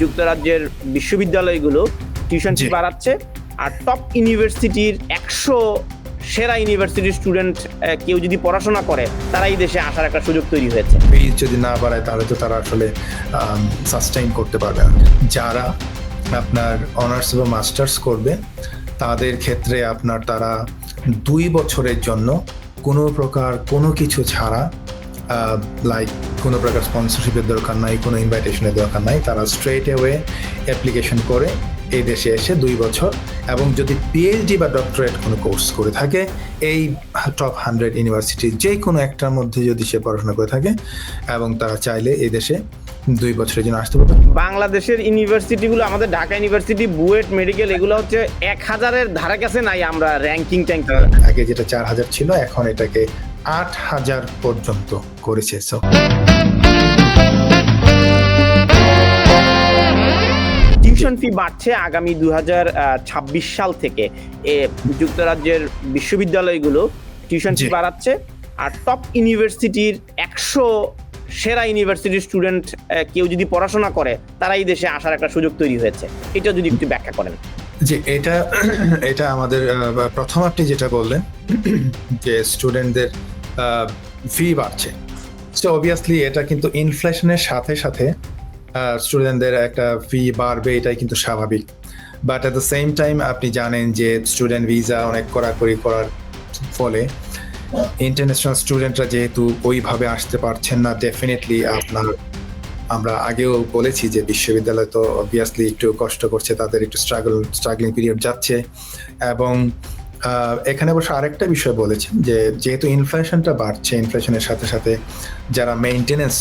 যুক্তরাজ্যের বিশ্ববিদ্যালয়গুলো tuition fee বাড়াচ্ছে আর top ইউনিভার্সিটির একশো সেরা ইউনিভার্সিটির স্টুডেন্ট কেউ যদি পড়াশোনা করে তারাই দেশে আসার একটা সুযোগ তৈরি হয়েছে। ফিজ যদি না বাড়ায় তাহলে তো তারা আসলে সাস্টেইন করতে পারবে না। যারা আপনার অনার্স বা মাস্টার্স করবে তাদের ক্ষেত্রে আপনার তারা দুই বছরের জন্য কোনো প্রকার কোনো কিছু ছাড়া লাইক কোনো প্রকার স্পন্সরশিপের দরকার নাই কোনো ইনভাইটেশনের দরকার নাই। তারা স্ট্রেট অ্যাওয়ে অ্যাপ্লিকেশন করে এই দেশে এসে দুই বছর এবং যদি পিএইচডি বা ডক্টরেট কোনো কোর্স করে থাকে এই টপ হান্ড্রেড ইউনিভার্সিটি যে কোনো একটার মধ্যে যদি সে পড়াশোনা করে থাকে এবং তারা চাইলে এই দেশে দুই বছরের জন্য আসতে পারবে। বাংলাদেশের ইউনিভার্সিটিগুলো আমাদের ঢাকা ইউনিভার্সিটি বুয়েট মেডিকেল এগুলো হচ্ছে এক হাজারের ধারে কাছে নাই আমরা র্যাঙ্কিং ট্যাঙ্কিং আগে যেটা চার হাজার ছিল এখন এটাকে আট হাজার পর্যন্ত করেছে টিউশন ফি বাড়ছে আগামী দু হাজার ছাব্বিশ সাল থেকে। এ, যুক্তরাজ্যের বিশ্ববিদ্যালয়গুলো টিউশন ফি বাড়াচ্ছে আর টপ ইউনিভার্সিটির একশো সেরা ইউনিভার্সিটির স্টুডেন্ট কেউ যদি পড়াশোনা করে তারাই দেশে আসার একটা সুযোগ তৈরি হয়েছে। এটা যদি একটু ব্যাখ্যা করেন। যে এটা এটা আমাদের প্রথম আপনি যেটা বললেন যে স্টুডেন্টদের ফি বাড়ছে। সো অবভিয়াসলি এটা কিন্তু ইনফ্লেশনের সাথে সাথে স্টুডেন্টদের একটা ফি বাড়বে, এটাই কিন্তু স্বাভাবিক। But at the same time আপনি জানেন যে স্টুডেন্ট ভিসা অনেক কড়াকড়ি করার ফলে ইন্টারন্যাশনাল স্টুডেন্টরা যেহেতু ওইভাবে আসতে পারছেন না ডেফিনেটলি আপনার, আমরা আগেও বলেছি যে বিশ্ববিদ্যালয় তো অবভিয়াসলি একটু কষ্ট করছে, তাদের একটু স্ট্রাগল স্ট্রাগলিং পিরিয়ড যাচ্ছে। এবং এখানে অবশ্য আরেকটা বিষয় বলেছেন যে যেহেতু ইনফ্লেশনটা বাড়ছে ইনফ্লেশনের সাথে সাথে যারা মেনটেনেন্স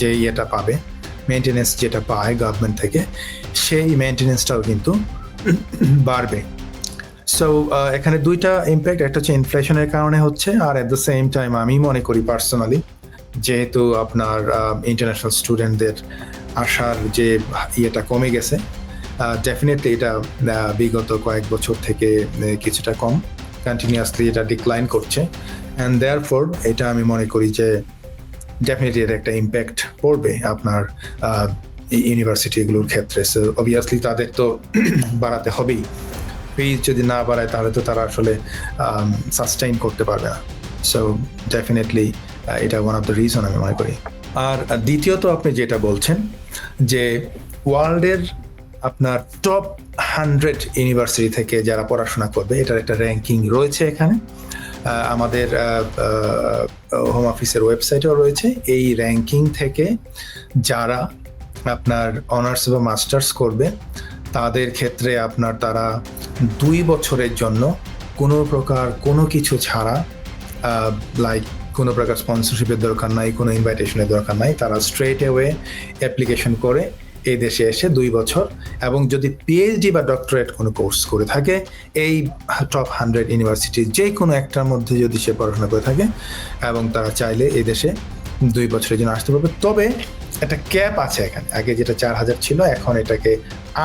যে ইয়েটা পাবে মেনটেনেন্স যেটা পায় গভর্নমেন্ট থেকে, সেই মেনটেনেন্সটাও কিন্তু বাড়বে। সো এখানে দুইটা ইম্প্যাক্ট একটা হচ্ছে ইনফ্লেশনের কারণে হচ্ছে, আর অ্যাট দ্য সেম টাইম আমি মনে করি পার্সোনালি যেহেতু আপনার ইন্টারন্যাশনাল স্টুডেন্টদের আসার যে ইয়েটা কমে গেছে ডেফিনেটলি এটা বিগত কয়েক বছর থেকে কিছুটা কম। কন্টিনিউয়াসলি এটা ডিক্লাইন করছে। অ্যান্ড দেয়ার ফর এটা আমি মনে করি যে ডেফিনেটলি এর একটা ইম্প্যাক্ট পড়বে আপনার ইউনিভার্সিটিগুলোর ক্ষেত্রে। সো অবভিয়াসলি তাদের তো বাড়াতে হবেই। ফিজ যদি না বাড়ায়, তাহলে তো তারা আসলে সাস্টেইন করতে পারবে না। সো ডেফিনেটলি এটা ওয়ান অফ দ্য রিজন আমি মনে করি। আর দ্বিতীয়ত আপনি যেটা বলছেন, যে ওয়ার্ল্ডের আপনার টপ হান্ড্রেড ইউনিভার্সিটি থেকে যারা পড়াশোনা করবে, এটার একটা র্যাঙ্কিং রয়েছে এখানে। আমাদের হোম অফিসের ওয়েবসাইটেও রয়েছে। এই র্যাঙ্কিং থেকে যারা আপনার অনার্স বা মাস্টার্স করবে, তাদের ক্ষেত্রে আপনার তারা দুই বছরের জন্য কোনো প্রকার কোনো কিছু ছাড়া লাইক কোনো প্রকার স্পন্সরশিপের দরকার নাই, কোনো ইনভাইটেশনের দরকার নাই। তারা স্ট্রেট অ্যাওয়ে অ্যাপ্লিকেশন করে এই দেশে এসে দুই বছর এবং যদি পিএইচডি বা ডক্টরেট কোনো কোর্স করে থাকে, এই টপ হান্ড্রেড ইউনিভার্সিটির যে কোনো একটার মধ্যে যদি সে পড়াশোনা করে থাকে এবং তারা চাইলে এই দেশে দুই বছরের জন্য আসতে পারবে। তবে একটা ক্যাপ আছে এখানে। আগে যেটা চার হাজার ছিল, এখন এটাকে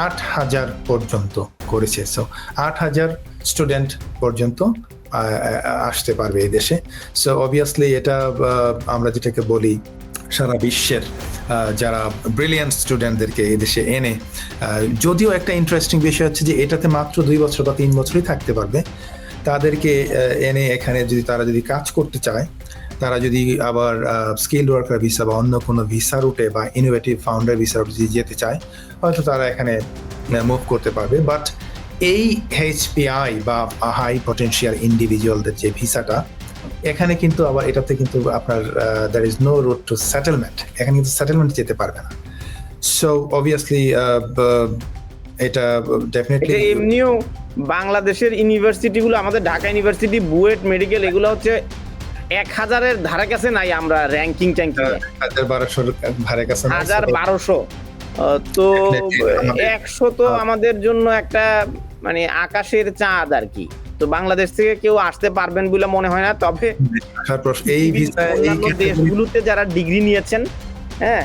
আট হাজার পর্যন্ত করেছে। সো আট হাজার স্টুডেন্ট পর্যন্ত আসতে পারবে এই দেশে। সো অবভিয়াসলি এটা আমরা যেটাকে বলি সারা বিশ্বের যারা ব্রিলিয়ান্ট স্টুডেন্টদেরকে এই দেশে এনে যদিও একটা ইন্টারেস্টিং বিষয় হচ্ছে যে এটাতে মাত্র দুই বছর বা তিন বছরই থাকতে পারবে। তাদেরকে এনে এখানে যদি তারা যদি কাজ করতে চায়, তারা যদি আবার স্কিল ওয়ার্কার ভিসা বা অন্য কোনো ভিসা রুটে বা ইনোভেটিভ ফাউন্ডার ভিসা রুটে যদি যেতে চায়, হয়তো তারা এখানে মুভ করতে পারবে। বাট এই এইচপিআই বা হাই পটেনশিয়াল ইন্ডিভিজুয়ালদের যে ভিসাটা এখানে কিন্তু আবার এটাতে কিন্তু আপনার there is no route to settlement এখানে কিন্তু সেটেলমেন্ট যেতে পারবে না। সো অবভিয়াসলি এটা ডেফিনেটলি এমনিও বাংলাদেশের ইউনিভার্সিটিগুলো আমাদের ঢাকা ইউনিভার্সিটি বুয়েট মেডিকেল এগুলো হচ্ছে এক হাজারের ধারে কাছে নাই আমরা র্যাঙ্কিং ট্যাঙ্কিং হাজার বারোশোর ধারে কাছে হাজার বারোশো। তো একশো তো আমাদের জন্য একটা মানে আকাশের চাঁদ আর কি। তো বাংলাদেশ থেকে কেউ আসতে পারবেন বলে মনে হয় না। তবে এই দেশগুলোতে যারা ডিগ্রি নিয়েছেন হ্যাঁ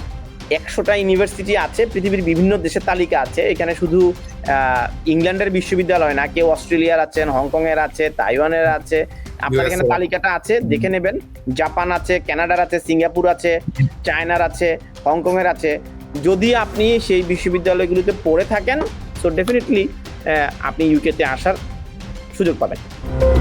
একশোটা ইউনিভার্সিটি আছে পৃথিবীর বিভিন্ন দেশের তালিকা আছে। এখানে শুধু ইংল্যান্ডের বিশ্ববিদ্যালয় না কেউ অস্ট্রেলিয়ার আছেন হংকং এর আছে তাইওয়ানের আছে আপনার এখানে তালিকাটা আছে দেখে নেবেন। জাপান আছে কানাডার আছে সিঙ্গাপুর আছে চায়নার আছে হংকং এর আছে। যদি আপনি সেই বিশ্ববিদ্যালয়গুলোতে পড়ে থাকেন তো ডেফিনেটলি আপনি ইউকেতে আসার সুযোগ পাবেন।